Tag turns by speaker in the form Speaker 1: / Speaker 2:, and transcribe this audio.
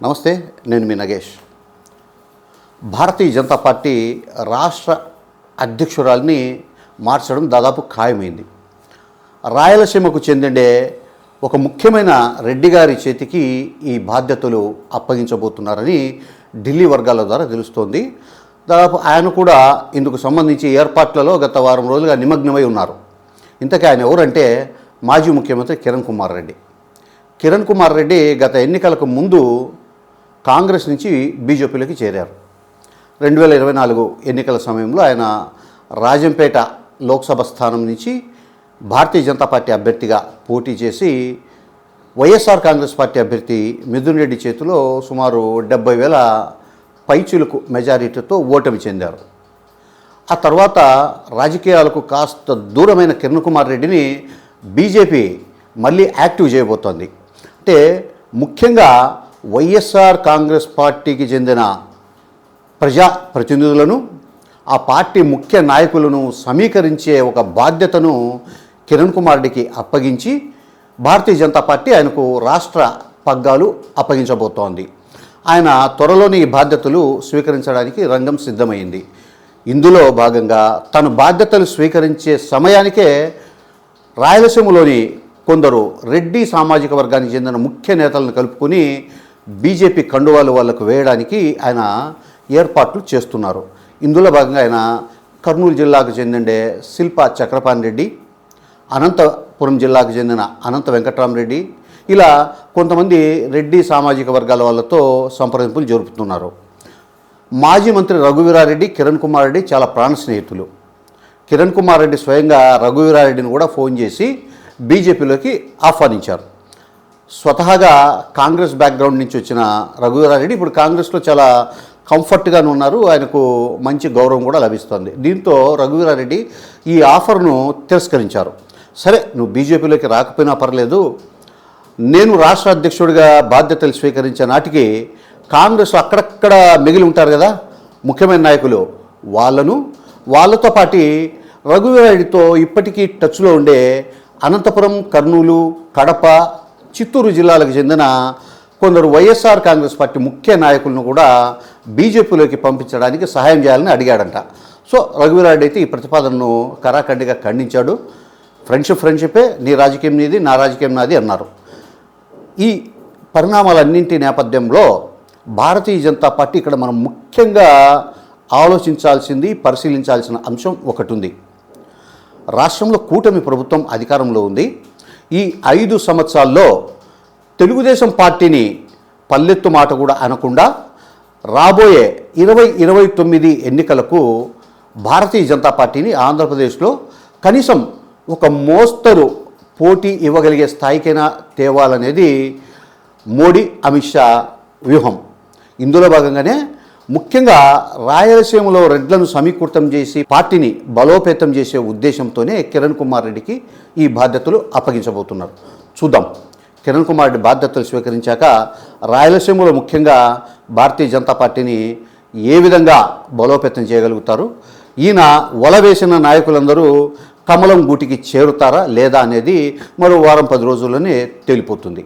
Speaker 1: నమస్తే నేను మీ నగేష్. భారతీయ జనతా పార్టీ రాష్ట్ర అధ్యక్షురాల్ని మార్చడం దాదాపు ఖాయమైంది. రాయలసీమకు చెందిండే ఒక ముఖ్యమైన రెడ్డి గారి చేతికి ఈ బాధ్యతలు అప్పగించబోతున్నారని ఢిల్లీ వర్గాల ద్వారా తెలుస్తోంది. దాదాపు ఆయన కూడా ఇందుకు సంబంధించి ఏర్పాట్లలో గత వారం రోజులుగా నిమగ్నమై ఉన్నారు. ఇంతకీ ఆయన ఎవరంటే మాజీ ముఖ్యమంత్రి కిరణ్ కుమార్ రెడ్డి. కిరణ్ కుమార్ రెడ్డి గత ఎన్నికలకు ముందు కాంగ్రెస్ నుంచి బీజేపీలోకి చేరారు. రెండు వేల ఇరవై నాలుగు ఎన్నికల సమయంలో ఆయన రాజంపేట లోక్సభ స్థానం నుంచి భారతీయ జనతా పార్టీ అభ్యర్థిగా పోటీ చేసి వైఎస్ఆర్ కాంగ్రెస్ పార్టీ అభ్యర్థి మిథున్ రెడ్డి చేతిలో సుమారు డెబ్బై వేల పైచులకు మెజారిటీతో ఓటమి చెందారు. ఆ తర్వాత రాజకీయాలకు కాస్త దూరమైన కిరణ్ కుమార్ రెడ్డిని బీజేపీ మళ్ళీ యాక్టివ్ చేయబోతోంది. అంటే ముఖ్యంగా వైఎస్ఆర్ కాంగ్రెస్ పార్టీకి చెందిన ప్రజా ప్రతినిధులను ఆ పార్టీ ముఖ్య నాయకులను సమీకరించే ఒక బాధ్యతను కిరణ్ కుమార్ రెడ్డికి అప్పగించి భారతీయ జనతా పార్టీ ఆయనకు రాష్ట్ర పగ్గాలు అప్పగించబోతోంది. ఆయన త్వరలోని ఈ బాధ్యతలు స్వీకరించడానికి రంగం సిద్ధమైంది. ఇందులో భాగంగా తను బాధ్యతలు స్వీకరించే సమయానికే రాయలసీమలోని కొందరు రెడ్డి సామాజిక వర్గానికి చెందిన ముఖ్య నేతలను కలుపుకొని బీజేపీ కండువాలు వాళ్ళకు వేయడానికి ఆయన ఏర్పాట్లు చేస్తున్నారు. ఇందులో భాగంగా ఆయన కర్నూలు జిల్లాకు చెందిండే శిల్ప చక్రపాణి రెడ్డి అనంతపురం జిల్లాకు చెందిన అనంత వెంకట్రామరెడ్డి ఇలా కొంతమంది రెడ్డి సామాజిక వర్గాల వాళ్ళతో సంప్రదింపులు జరుపుతున్నారు. మాజీ మంత్రి రఘువీరారెడ్డి కిరణ్ కుమార్ రెడ్డి చాలా ప్రాణ స్నేహితులు. కిరణ్ కుమార్ రెడ్డి స్వయంగా రఘువీరారెడ్డిని కూడా ఫోన్ చేసి బీజేపీలోకి ఆహ్వానించారు. స్వతహాగా కాంగ్రెస్ బ్యాక్గ్రౌండ్ నుంచి వచ్చిన రఘువీరారెడ్డి ఇప్పుడు కాంగ్రెస్లో చాలా కంఫర్ట్గానే ఉన్నారు. ఆయనకు మంచి గౌరవం కూడా లభిస్తుంది. దీంతో రఘువీరారెడ్డి ఈ ఆఫర్ను తిరస్కరించారు. సరే నువ్వు బీజేపీలోకి రాకపోయినా పర్లేదు. నేను రాష్ట్ర అధ్యక్షుడిగా బాధ్యతలు స్వీకరించే నాటికి కాంగ్రెస్ అక్కడక్కడ మిగిలి ఉంటారు కదా ముఖ్యమైన నాయకులు వాళ్ళను. వాళ్ళతో పాటు రఘువీరారెడ్డితో ఇప్పటికీ టచ్లో ఉండే అనంతపురం కర్నూలు కడప చిత్తూరు జిల్లాలకు చెందిన కొందరు వైఎస్ఆర్ కాంగ్రెస్ పార్టీ ముఖ్య నాయకులను కూడా బీజేపీలోకి పంపించడానికి సహాయం చేయాలని అడిగాడంట. సో రఘువీరారెడ్డి అయితే ఈ ప్రతిపాదనను కరాఖండిగా ఖండించాడు. ఫ్రెండ్షిప్ ఫ్రెండ్షిపే నీ రాజకీయం నీది నా రాజకీయం నాది అన్నారు. ఈ పరిణామాలన్నింటి నేపథ్యంలో భారతీయ జనతా పార్టీ ఇక్కడ మనం ముఖ్యంగా ఆలోచించాల్సింది పరిశీలించాల్సిన అంశం ఒకటి ఉంది. రాష్ట్రంలో కూటమి ప్రభుత్వం అధికారంలో ఉంది. ఈ ఐదు సంవత్సరాల్లో తెలుగుదేశం పార్టీని పల్లెత్తు మాట కూడా అనకుండా రాబోయే ఇరవై ఇరవై తొమ్మిది ఎన్నికలకు భారతీయ జనతా పార్టీని ఆంధ్రప్రదేశ్లో కనీసం ఒక మోస్తరు పోటీ ఇవ్వగలిగే స్థాయికైనా తేవాలనేది మోడీ అమిత్ షా వ్యూహం. ఇందులో భాగంగానే ముఖ్యంగా రాయలసీమలో రెడ్లను సమీకృతం చేసి పార్టీని బలోపేతం చేసే ఉద్దేశంతోనే కిరణ్ కుమార్ రెడ్డికి ఈ బాధ్యతలు అప్పగించబోతున్నారు. చూద్దాం. కిరణ్ కుమార్ రెడ్డి బాధ్యతలు స్వీకరించాక రాయలసీమలో ముఖ్యంగా భారతీయ జనతా పార్టీని ఏ విధంగా బలోపేతం చేయగలుగుతారు? ఈయన వల వేసిన నాయకులందరూ కమలం గూటికి చేరుతారా లేదా అనేది మరో వారం పది రోజుల్లోనే తేలిపోతుంది.